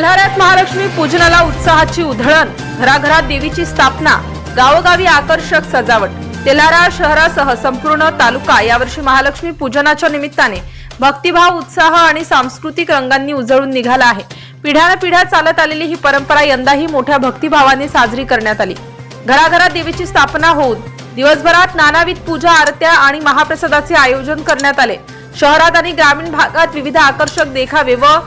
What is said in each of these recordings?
तेल्हाऱ्यात महालक्ष्मी पूजनाला उत्साहाची उधळण घराघरात देवीची स्थापना गावोगावी आकर्षक सजावट तेल्हारा शहरासह संपूर्ण तालुका यावर्षी महालक्ष्मी पूजनाच्या निमित्ताने भक्तिभाव उत्साह आणि सांस्कृतिक रंगांनी उजळून निघाला आहे. पिढ्यानपिढ्या चालत आलेली ही परंपरा यंदाही मोठ्या भक्तिभावाने साजरी करण्यात आली. घराघरात देवीची स्थापना होऊन दिवसभरात नानाविध पूजा आरत्या आणि महाप्रसादाचे आयोजन करण्यात आले. शहरात आणि ग्रामीण भागात विविध आकर्षक देखावे व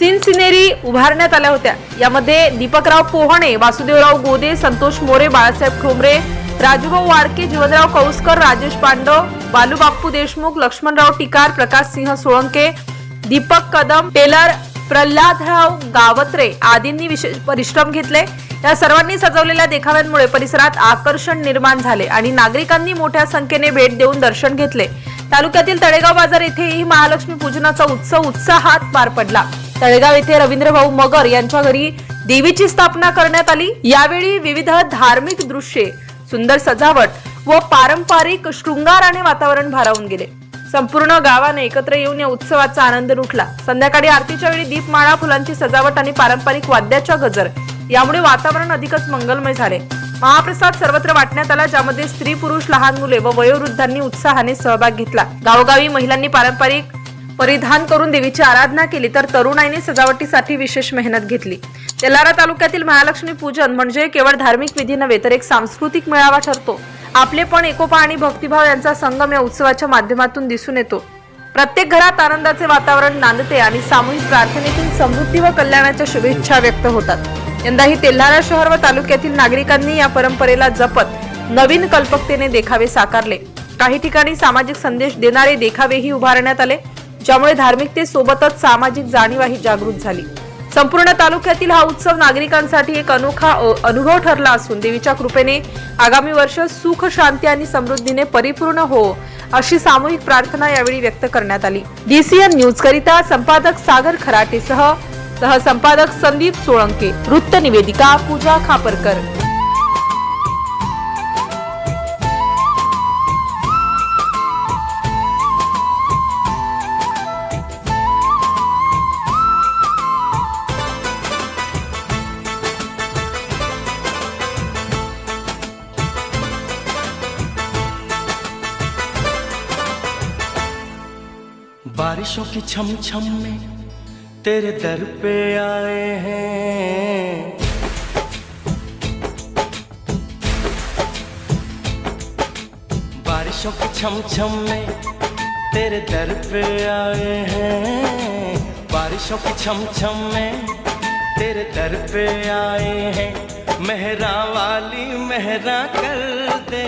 सिनसिनेरी उभारण्यात आल्या होत्या. यामध्ये दीपकराव पोहणे वासुदेवराव गोदे संतोष मोरे बाळासाहेब ठोंबरे राजूभाऊ वाडके जीवनराव कौसकर राजेश पांडव बालूबाप्पू देशमुख लक्ष्मणराव टिकार प्रकाश सिंह सोळंके दीपक कदम टेलर प्रल्हादराव गावत्रे आदींनी विशेष परिश्रम घेतले. या सर्वांनी सजवलेल्या देखाव्यांमुळे परिसरात आकर्षण निर्माण झाले आणि नागरिकांनी मोठ्या संख्येने भेट देऊन दर्शन घेतले. तालुक्यातील तळेगाव बाजार येथेही महालक्ष्मी पूजनाचा उत्सव उत्साहात पार पडला. तळेगाव येथे रवींद्रभाऊ मगर यांच्या घरी देवीची स्थापना करण्यात आली. यावेळी विविध धार्मिक दृश्ये सुंदर सजावट व पारंपरिक शृंगाराने वातावरण भारावून गेले. संपूर्ण गावाने एकत्र येऊन या उत्सवाचा आनंद लुटला. संध्याकाळी आरतीच्या वेळी दीपमाळा फुलांची सजावट आणि पारंपरिक वाद्याच्या गजर यामुळे वातावरण अधिकच मंगलमय झाले. महाप्रसाद सर्वत्र वाटण्यात आला ज्यामध्ये स्त्री पुरुष लहान मुले व वयोवृद्धांनी उत्साहाने सहभाग घेतला. गावोगावी महिलांनी पारंपरिक परिधान करून देवीची आराधना केली तर तरुणाईने सजावटीसाठी विशेष मेहनत घेतली. तेलारा तालुक्यातील महालक्ष्मी पूजन म्हणजे केवळ धार्मिक विधी नव्हे तर एक सांस्कृतिक मेळावा ठरतो. आपले पण एकोपा आणि भक्तिभाव यांचा संगम या उत्सवाच्या माध्यमातून दिसून येतो. प्रत्येक घरात आनंदाचे वातावरण नांदते आणि सामूहिक प्रार्थनेतून समृद्धी व कल्याणाच्या शुभेच्छा व्यक्त होतात. यंदाही तेल्हारा शहर व तालुक्यातील नागरिकांनी या परंपरेला जपत नवीन कल्पकतेने देखावे साकारले. काही ठिकाणी सामाजिक संदेश देणारे देखावेही उभारण्यात आले. ज्यामुळे धार्मिकतेसोबतच सामाजिक जाणीवाही जागृत झाली. संपूर्ण तालुक्यातील हा उत्सव नागरिकांसाठी एक अनोखा अनुभव ठरला असून देवीच्या कृपेने आगामी वर्ष सुख शांती आणि समृद्धीने परिपूर्ण हो अशी सामूहिक प्रार्थना यावेळी व्यक्त करण्यात आली. डीसीएन न्यूज करिता संपादक सागर खराटेसह सह संपादक संदीप सोळंके वृत्त निवेदिका पूजा खापरकर. बारिशों की छम छम में तेरे दर पे आए हैं। बारिशों की छम छम में तेरे दर पे आए हैं। बारिशों की छम छम में तेरे दर पे आए हैं। मेहरा वाली मेहरा कर दे,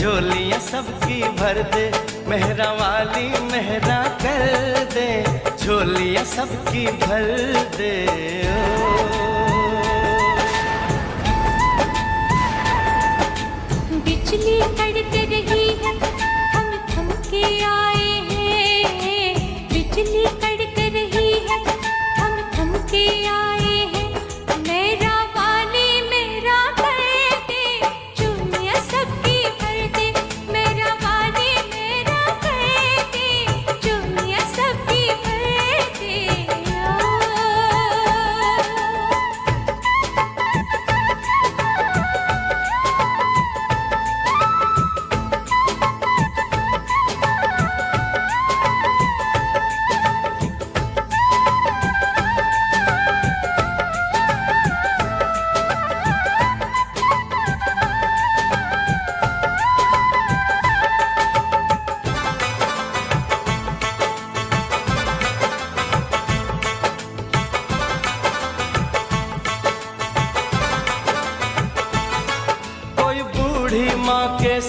झोलियाँ सबकी भर दे। मेहरा वाली मेहरा कर दे झोलिया सबकी भर दे। बिजली कड़क रही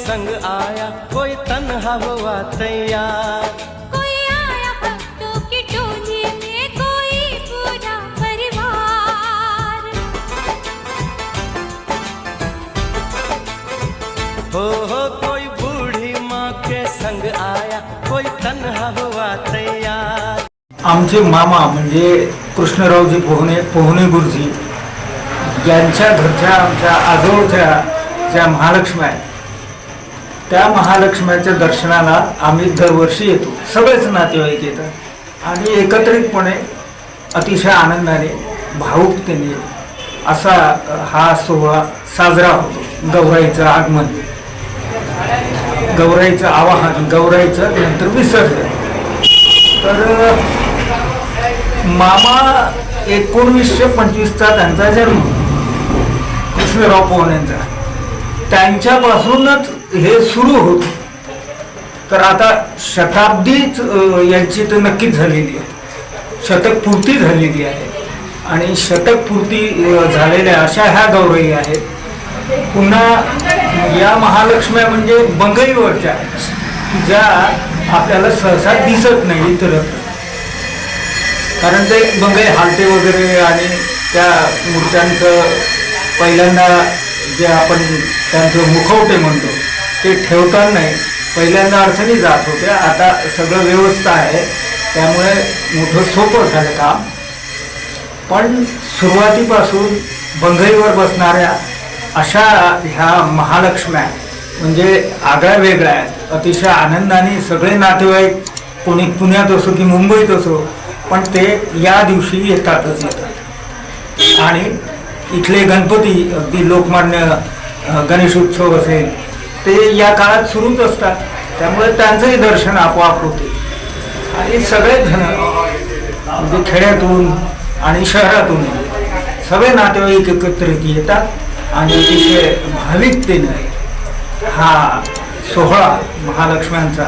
संग आया कोई तन्हा हुआ तैयार। कोई आया भक्तों की टोली में कोई पूरा परिवार। हो हो कोई बूढ़ी माँ के संग आया कोई तन्हा हुआ तैयार। आमचे मामा म्हणजे कृष्णरावजी पोहणे पोहणे गुरुजी यांच्या घरच्या आमच्या आजोळच्या ज्या महालक्ष्मी आहेत त्या महालक्ष्म्याच्या दर्शनाला आम्ही दरवर्षी येतो. सगळेच नातेवाईक येतात. आणि एकत्रितपणे अतिशय आनंदाने भाऊकतेने असा हा सोहळा साजरा होतो. गौराईचं आगमन. गौराईचं आवाहन गौराईचं नंतर विसर्जन. तर मामा एकोणवीसशे पंचवीसचा त्यांचा जन्म. कृष्णराव पवन यांचा. त्यांच्यापासूनच हे सुरू होत. तर आता शताब्दीच यांची तर नक्कीच झालेली आहे. शतकपूर्ती झालेली आहे. आणि शतकपूर्ती झालेल्या अशा ह्या गौरवी आहेत. पुन्हा या महालक्ष्म्या म्हणजे बंगईवरच्या ज्या आपल्याला सहसा दिसत नाही इतर. कारण ते बंगई हालते वगैरे आणि त्या मूर्त्यांचं पहिल्यांदा जे आपण त्यांचं मुखवटे म्हणतो ते ठेवताना पहिल्यांदा अडचणी जात होत्या. आता सगळं व्यवस्था आहे. त्यामुळे मोठं सोपं झालं काम. पण सुरुवातीपासून बंगईवर बसणाऱ्या अशा ह्या महालक्ष्म्या म्हणजे आगळ्या वेगळ्या आहेत. अतिशय आनंदाने सगळे नातेवाईक कोणी पुण्यात असो की मुंबईत असो पण ते या दिवशी येतातच येतात. आणि इथले गणपती अगदी लोकमान्य गणेशोत्सव असेल ते या काळात सुरूच असतात. त्यामुळे त्यांचंही दर्शन आपोआप होते. आणि सगळे जण म्हणजे खेड्यातून आणि शहरातून सगळे नातेवाईक एकत्रित येतात आणि अतिशय भाविकतेने हा सोहळा महालक्ष्म्यांचा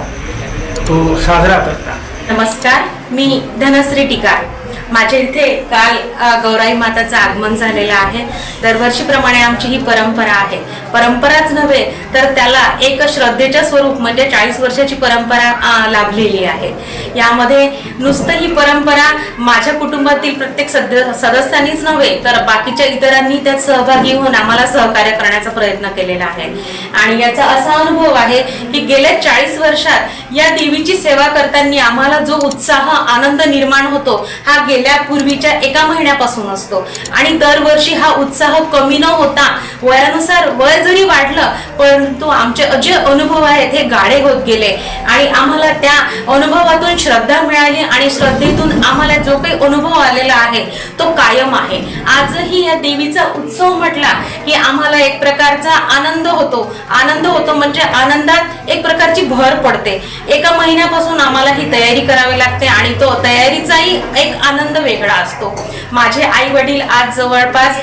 तो साजरा करतात. नमस्कार मी धनश्री टिकार. माझ्या इथे काल गौराई माताचं आगमन झालेलं आहे. दरवर्षीप्रमाणे आमची ही परंपरा आहे. परंपराच नव्हे तर त्याला एक श्रद्धेच्या स्वरूप म्हणजे चाळीस वर्षाची परंपरा लाभलेली आहे. यामध्ये नुसतं ही परंपरा माझ्या कुटुंबातील प्रत्येक सद सदस्यांनीच नव्हे तर बाकीच्या इतरांनी त्यात सहभागी होऊन आम्हाला सहकार्य करण्याचा प्रयत्न केलेला आहे. आणि याचा असा अनुभव आहे की गेल्या चाळीस वर्षात या देवीची सेवा करताना आम्हाला जो उत्साह आनंद निर्माण होतो हा गेल्या पूर्वीच्या एका महिन्यापासून असतो. आणि दरवर्षी हा उत्साह कमी न होता वयानुसार वय जरी वाढलं परंतु आमचे जे अनुभव आहेत हे गाढे होत गेले. आणि आम्हाला त्या अनुभवातून श्रद्धा मिळाली आणि श्रद्धेतून आम्हाला जो काही अनुभव आलेला आहे तो कायम आहे. आजही या देवीचा उत्सव म्हटला की आम्हाला एक प्रकारचा आनंद होतो. आनंद होतो म्हणजे आनंदात एक प्रकारची भर पडते. एका महिन्यापासून आम्हाला ही तयारी करावी लागते आणि तो तयारीचाही एक आनंद वेगळा असतो. माझे आई वडील आज जवळपास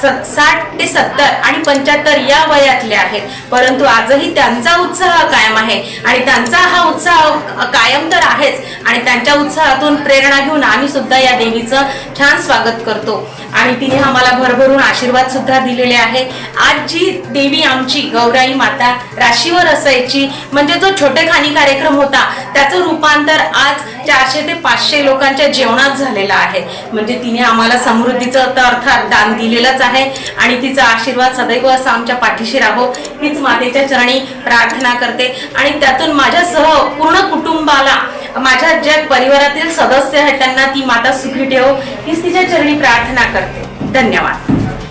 स- साठ ते सत्तर आणि पंच्याहत्तर या वयातले आहेत. परंतु आजही त्यांचा उत्साह कायम आहे आणि त्यांचा हा उत्साह कायम तर आहेच आणि त्यांच्या उत्साहातून प्रेरणा घेऊन आम्ही सुद्धा या देवीचं छान स्वागत करतो. आणि तिने आम्हाला भरभरून आशीर्वाद सुद्धा दिलेले आहे. आज जी देवी आमची गौराई माता राशीवर असायची म्हणजे जो छोटेखानी कार्यक्रम होता त्याचं रूपांतर आज चारशे ते पाचशे लोकांच्या जेवणात झालेला आहे. म्हणजे तिने आम्हाला समृद्धीचं तर अर्थात दान दिलेलंच आहे आणि तिचा आशीर्वाद सदैव असा आमच्या पाठीशी राहो. हीच मातेच्या चरणी प्रार्थना करते. आणि त्यातून माझ्यासह पूर्ण कुटुंबाला माझ्या ज्या परिवारातील सदस्य आहेत त्यांना ती माता सुखी ठेव. हीच तिच्या चरणी प्रार्थना करते. धन्यवाद.